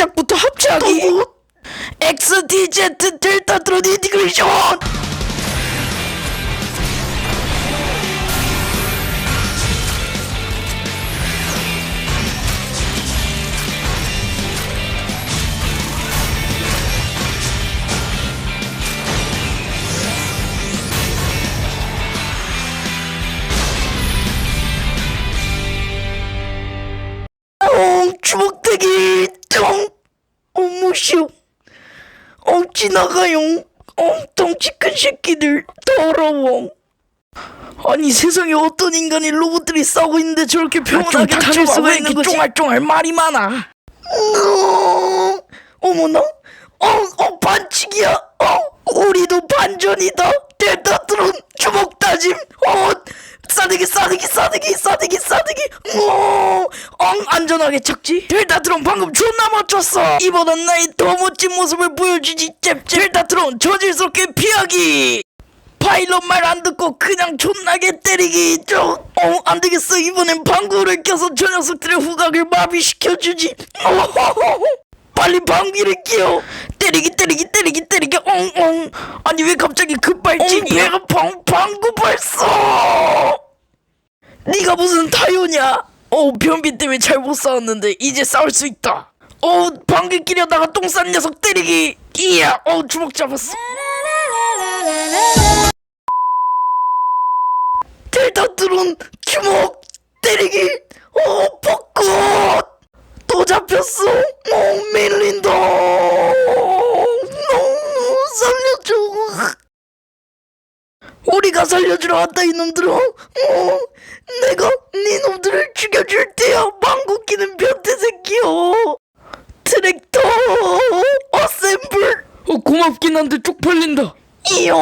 시작부터 합체하기. XDZ 델타트론 인디그레이션! 주먹대기 정 어무쇼 어 지나가요 어 덩치 큰 새끼들 더러워. 아니 세상에 어떤 인간이 로봇들이 싸우고 있는데 저렇게 평온하게 다닐 수가 있는 거지? 쫑알쫑알 말이 많아? 어, 어머나? 어, 어 반칙이야? 어 우리도 반전이다. 드론 주먹 다짐. 어 싸대기 싸대기 싸대기 싸대기 싸대기. 어, 엉 안전하게 착지. 델타 드론 방금 존나 멋졌어. 이보다 나의 더 멋진 모습을 보여주지 잽 델타 드론 저질스럽게 피하기. 파일럿 말 안 듣고 그냥 존나게 때리기. 좀 어, 안 되겠어. 이번엔 방구를 껴서 저 녀석들의 후각을 마비시켜주지. 어허허허. 빨리 방귀를 끼워 때리기 때리기 때리기 때리기. 엉엉. 아니 왜 갑자기 급발진이야? 방구 발사 네가 무슨 타요냐? 어 변비 때문에 잘 못 싸웠는데 이제 싸울 수 있다. 어 방귀 끼려다가 똥 싼 녀석 때리기. 이야 어 주먹 잡았어. 델타 드론 주먹 때리기. 어 벚꽃! 또 잡혔어. 어 밀린다 너무 살려줘 우리가 살려주러 왔다 이놈들아. 어? 내가 니놈들을 죽여줄 테야 망고 끼는 변태 새끼여. 트랙터 어셈블. 어 고맙긴 한데 쪽팔린다. 이요